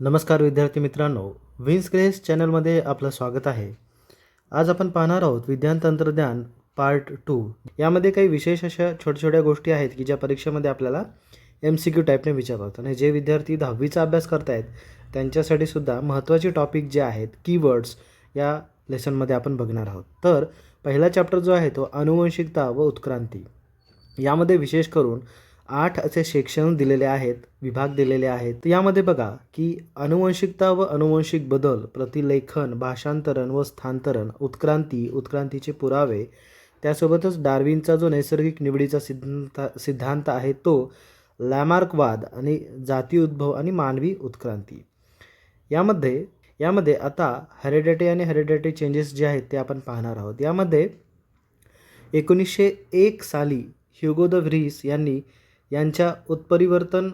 नमस्कार विद्यार्थी मित्रांनो विन्स ग्रेस चॅनलमध्ये आपलं स्वागत आहे. आज आपण पाहणार आहोत विज्ञान तंत्रज्ञान पार्ट टू. यामध्ये काही विशेष अशा छोट्या छोट्या गोष्टी आहेत की ज्या परीक्षेमध्ये आपल्याला एम सी क्यू टाईपने विचारतात. आणि जे विद्यार्थी दहावीचा अभ्यास करतायत त्यांच्यासाठी सुद्धा महत्त्वाचे टॉपिक जे आहेत कीवर्ड्स या लेसनमध्ये आपण बघणार आहोत. तर पहिला चॅप्टर जो आहे तो अनुवंशिकता व उत्क्रांती. यामध्ये विशेष करून आठ असे सेक्शन दिलेले आहेत विभाग दिलेले आहेत. तर यामध्ये बघा की अनुवंशिकता व अनुवंशिक बदल प्रतिलेखन भाषांतरण व स्थांतरण उत्क्रांती उत्क्रांतीचे पुरावे त्यासोबतच डार्विनचा जो नैसर्गिक निवडीचा सिद्धांत सिद्धांत आहे तो लॅमार्कवाद आणि जाती उद्भव आणि मानवी उत्क्रांती. यामध्ये यामध्ये आता हेरिडेटी आणि हेरिडेटी चेंजेस जे आहेत ते आपण पाहणार आहोत. यामध्ये एकोणीसशे एक साली ह्युगो द व्हरीस यांनी यांच्या उत्परिवर्तन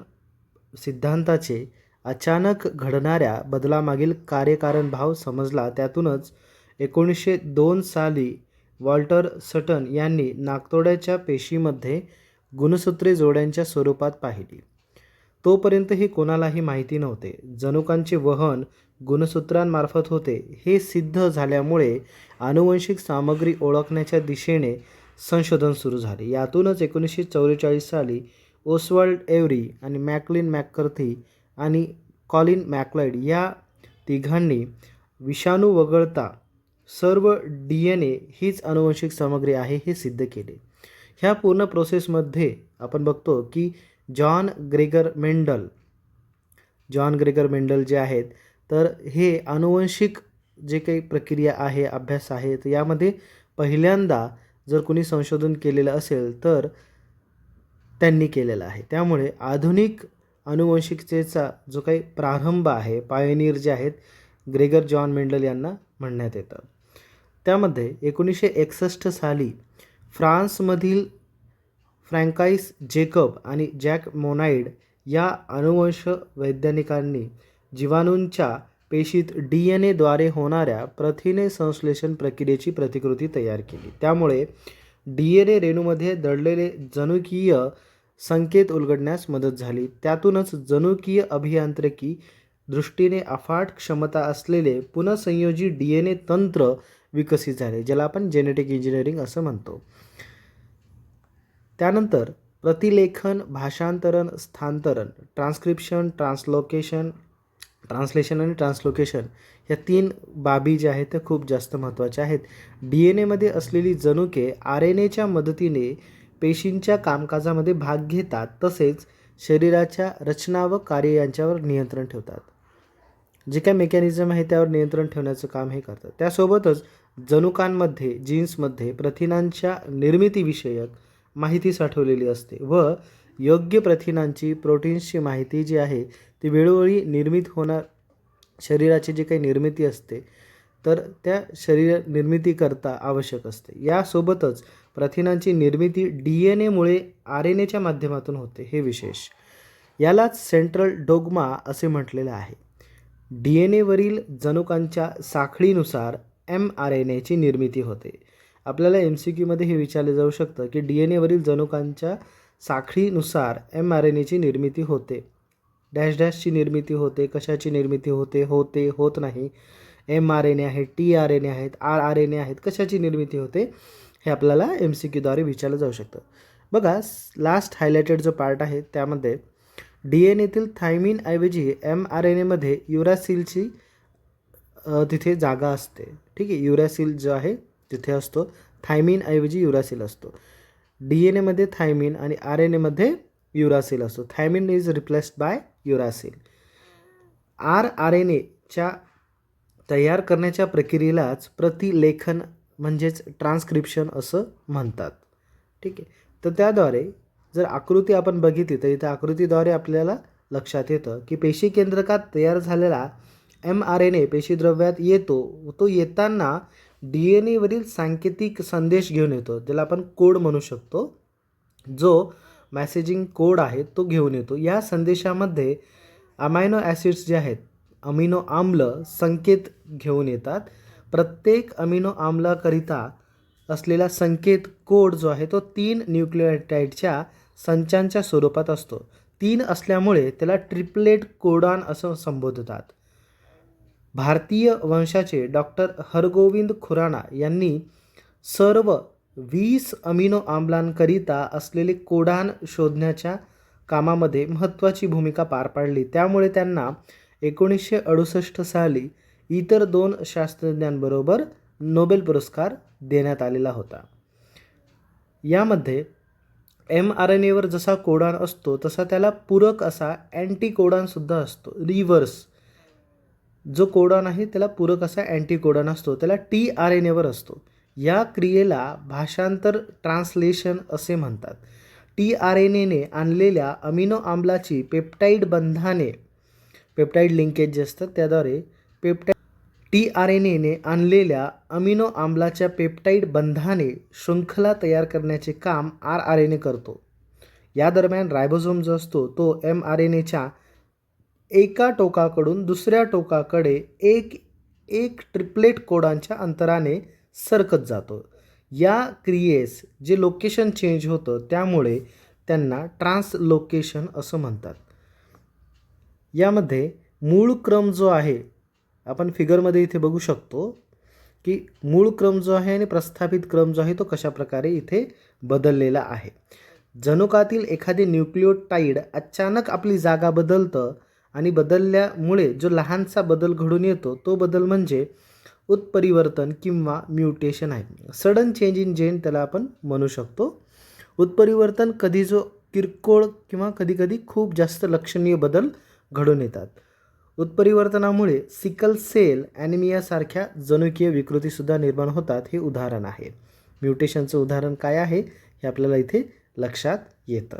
सिद्धांताचे अचानक घडणाऱ्या बदलामागील कार्यकारण भाव समजला. त्यातूनच एकोणीसशे दोन साली वॉल्टर सटन यांनी नाकतोड्याच्या पेशीमध्ये गुणसूत्रे जोड्यांच्या स्वरूपात पाहिली. तोपर्यंत हे कोणालाही माहिती नव्हते. जनुकांचे वहन गुणसूत्रांमार्फत होते. हे सिद्ध झाल्यामुळे आनुवंशिक सामग्री ओळखण्याच्या दिशेने संशोधन सुरू झाले. यातूनच एकोणीसशे चौवेचाळीस साली ओसवर्ल्ड एव्हरी आणि मॅकलिन मॅककर्थी आणि कॉलिन मॅकलाइड या तिघांनी विषाणू वगळता सर्व डी एन ए हीच अनुवंशिक सामग्री आहे हे सिद्ध केले. ह्या पूर्ण प्रोसेसमध्ये आपण बघतो की John Gregor Mendel John Gregor Mendel जे आहेत तर हे अनुवंशिक जे काही प्रक्रिया आहे अभ्यास आहे तर यामध्ये पहिल्यांदा जर कुणी संशोधन केलेलं असेल तर त्यांनी केलेलं आहे. त्यामुळे आधुनिक अनुवंशिकतेचा जो काही प्रारंभ आहे पायोनियर जे आहेत ग्रेगर जॉन मेंडल यांना म्हणण्यात येतं. त्यामध्ये एकोणीसशे एकसष्ट साली फ्रान्समधील फ्रँकाईस जेकब आणि जॅक मोनाईड या अनुवंश वैज्ञानिकांनी जीवाणूंच्या पेशीत डी एन एद्वारे होणाऱ्या प्रथिने संश्लेषण प्रक्रियेची प्रतिकृती तयार केली. त्यामुळे डी एन ए रेणूमध्ये दडलेले जनुकीय संकेत उलगडण्यास मदत झाली. त्यातूनच जनुकीय अभियांत्रिकी दृष्टीने अफाट क्षमता असलेले पुनसंयोजी डी एन ए तंत्र विकसित झाले ज्याला आपण जेनेटिक इंजिनिअरिंग असं म्हणतो. त्यानंतर प्रतिलेखन भाषांतरण स्थानांतरण ट्रान्स्क्रिप्शन ट्रान्सलोकेशन ट्रान्सलेशन आणि ट्रान्सलोकेशन या तीन बाबी ज्या आहेत त्या खूप जास्त महत्त्वाच्या आहेत. डी एन एमध्ये असलेली जनुके आर एन एच्या मदतीने पेशींच्या कामकाजामध्ये भाग घेतात तसेच शरीराच्या रचना व कार्य यांच्यावर नियंत्रण ठेवतात. जे काय मेकॅनिझम आहे त्यावर नियंत्रण ठेवण्याचं काम हे करतात. त्यासोबतच जनुकांमध्ये जीन्समध्ये प्रथिनांच्या निर्मितीविषयक माहिती साठवलेली असते व योग्य प्रथिनांची प्रोटीन्सची माहिती जी आहे ती वेळोवेळी निर्मित होणार शरीराची जी काही निर्मिती असते तर त्या शरीर निर्मितीकरता आवश्यक असते. यासोबतच प्रथिनांची निर्मिती डी एन एमुळे आर एन एच्या माध्यमातून होते हे विशेष. यालाच सेंट्रल डोग्मा असे म्हटलेलं आहे. डी एन एवरील जनुकांच्या साखळीनुसार एम आर एन एची निर्मिती होते. आपल्याला एम सी क्यूमध्ये हे विचारले जाऊ शकतं की डी एन एवरील जनुकांच्या साखळीनुसार एम आर एन एची निर्मिती होते. डॅश डॅशची निर्मिती होते कशाची निर्मिती होते होते होत नाही. एम आर एन ए आहे टी आर एन ए आहेत आर आर एन ए आहेत कशाची निर्मिती होते हे आपल्याला एम सी क्यूद्वारे विचारलं जाऊ शकतं. बघा लास्ट हायलायटेड जो पार्ट आहे त्यामध्ये डी एन एतील थायमिनऐवजी एम आर एन एमध्ये युरासिलची तिथे जागा असते. ठीक आहे युरासिल जो आहे तिथे असतो. थायमिनऐवजी युरासिल असतो. डी एन एमध्ये थायमिन आणि आर एन एमध्ये युरासिल असतो. Thymine is replaced by uracil R R N एच्या तयार करण्याच्या प्रक्रियेलाच प्रतिलेखन म्हणजेच ट्रान्स्क्रिप्शन असं म्हणतात. ठीक आहे? तर त्याद्वारे जर आकृती आपण बघितली तर इथं आकृतीद्वारे आपल्याला लक्षात येतं की पेशी केंद्रकात तयार झालेला एम आर एन ए पेशीद्रव्यात येतो तो येताना डी एन एवरील सांकेतिक संदेश घेऊन येतो ज्याला आपण कोड म्हणू शकतो. जो मॅसेजिंग कोड आहे तो घेऊन येतो. या संदेशामध्ये अमायनो ॲसिड्स जे आहेत अमिनो आम्ल संकेत घेऊन येतात. प्रत्येक अमिनो आम्लाकरिता असलेला संकेत कोड जो आहे तो तीन न्यूक्लिओटाईडच्या संचांच्या स्वरूपात असतो. तीन असल्यामुळे त्याला ट्रिपलेट कोडान असं संबोधतात. भारतीय वंशाचे डॉक्टर हरगोविंद खुराना यांनी सर्व वीस अमिनो आम्लांकरिता असलेले कोडान शोधण्याच्या कामामध्ये महत्त्वाची भूमिका पार पाडली. त्यामुळे त्यांना एकोणीसशे अडुसष्ट साली इतर दोन शास्त्रज्ञांबरोबर नोबेल पुरस्कार देण्यात आलेला होता. यामध्ये एम आर एन एवर जसा कोडान असतो तसा त्याला पूरक असा अँटी कोडानसुद्धा असतो रिव्हर्स जो कोडॉन आहे त्याला पूरक असा अँटी कोडॉन असतो त्याला टी आर एन एवर असतो. या क्रियेला भाषांतर ट्रान्सलेशन असे म्हणतात. टी आर एन एने आणलेल्या अमिनो आम्लाची पेप्टाईड बंधाने पेप्टाईड लिंकेज जे असतात त्याद्वारे पेप्टाईड टी आर एन एने आणलेल्या अमिनो आम्लाच्या पेप्टाईड बंधाने शृंखला तयार करण्याचे काम आर आर एन ए करतो. या दरम्यान रायबोझोम जो असतो तो एम आर एन एच्या एका टोकाकडून दुसऱ्या टोकाकडे एक एक ट्रिपलेट कोडांच्या अंतराने सरकत जातो. या क्रियेस जे लोकेशन चेंज होतं त्यामुळे त्यांना ट्रान्सलोकेशन असं म्हणतात. यामध्ये मूळ क्रम जो आहे आपण फिगरमध्ये इथे बघू शकतो की मूळ क्रम जो आहे आणि प्रस्थापित क्रम जो आहे तो कशा प्रकारे इथे बदललेला आहे. जनुकातील एखादे न्यूक्लिओटाईड अचानक आपली जागा बदलतं आणि बदलल्यामुळे जो लहानसा बदल घडून येतो तो बदल म्हणजे उत्परिवर्तन किंवा म्युटेशन आहे. सडन चेंज इन जेन त्याला आपण म्हणू शकतो. उत्परिवर्तन कधी जो किरकोळ किंवा कधीकधी खूप जास्त लक्षणीय बदल घडून येतात. उत्परिवर्तनामुळे सिकल सेल ॲनिमियासारख्या जनुकीय विकृतीसुद्धा निर्माण होतात हे उदाहरण आहे. म्युटेशनचं उदाहरण काय आहे हे आपल्याला इथे लक्षात येतं.